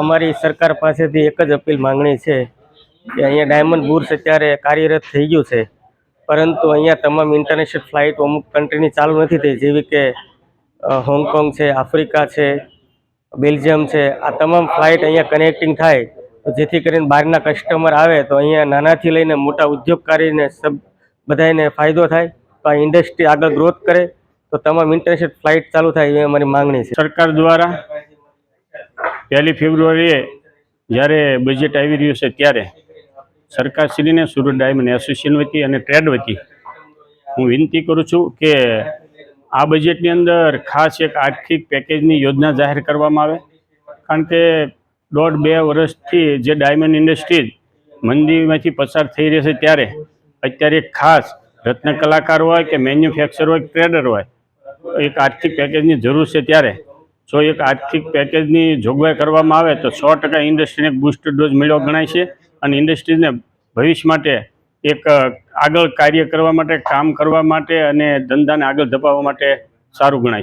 અમારી સરકાર પાસેથી એક જ અપીલ માંગણી છે કે અહીંયા ડાયમંડ બુર્સ અત્યારે કાર્યરત થઈ ગયું છે. પરંતુ અહીંયા તમામ ઇન્ટરનેશનલ ફ્લાઇટ અમુક કન્ટ્રીની ચાલુ નથી થઈ, જેવી કે હોંગકોંગ છે, આફ્રિકા છે, બેલ્જિયમ છે, આ તમામ ફ્લાઇટ અહીંયા કનેક્ટિંગ થાય. તો જેથી કરીને બહારના કસ્ટમર આવે તો અહીંયા નાનાથી લઈને મોટા ઉદ્યોગકારીને સબ બધાને ફાયદો થાય. તો આ ઇન્ડસ્ટ્રી આગળ ગ્રોથ કરે. તો તમામ ઇન્ટરનેશનલ ફ્લાઇટ ચાલુ થાય એ અમારી માંગણી છે. સરકાર દ્વારા પહેલી ફેબ્રુઆરીએ જ્યારે બજેટ આવી રહ્યું છે ત્યારે સરકારશ્રીને, સુરત ડાયમંડ એસોસિએશન વતી અને ટ્રેડ વતી હું વિનંતી કરું છું કે આ બજેટની અંદર ખાસ એક આર્થિક પેકેજની યોજના જાહેર કરવામાં આવે. કારણ કે દોઢ બે વર્ષથી જે ડાયમંડ ઇન્ડસ્ટ્રીઝ મંદીમાંથી પસાર થઈ રહી છે ત્યારે અત્યારે ખાસ રત્ન કલાકાર હોય કે મેન્યુફેક્ચર હોય ટ્રેડર હોય, એક આર્થિક પેકેજની જરૂર છે ત્યારે જો એક આર્થિક પેકેજની જોગવાઈ કરવામાં આવે તો સો ટકા ઇન્ડસ્ટ્રીને એક બુસ્ટર ડોઝ મેળવો ગણાય છે. અને ઇન્ડસ્ટ્રીઝને ભવિષ્ય માટે એક આગળ કાર્ય કરવા માટે, કામ કરવા માટે અને ધંધાને આગળ ધપાવવા માટે સારું ગણાય છે.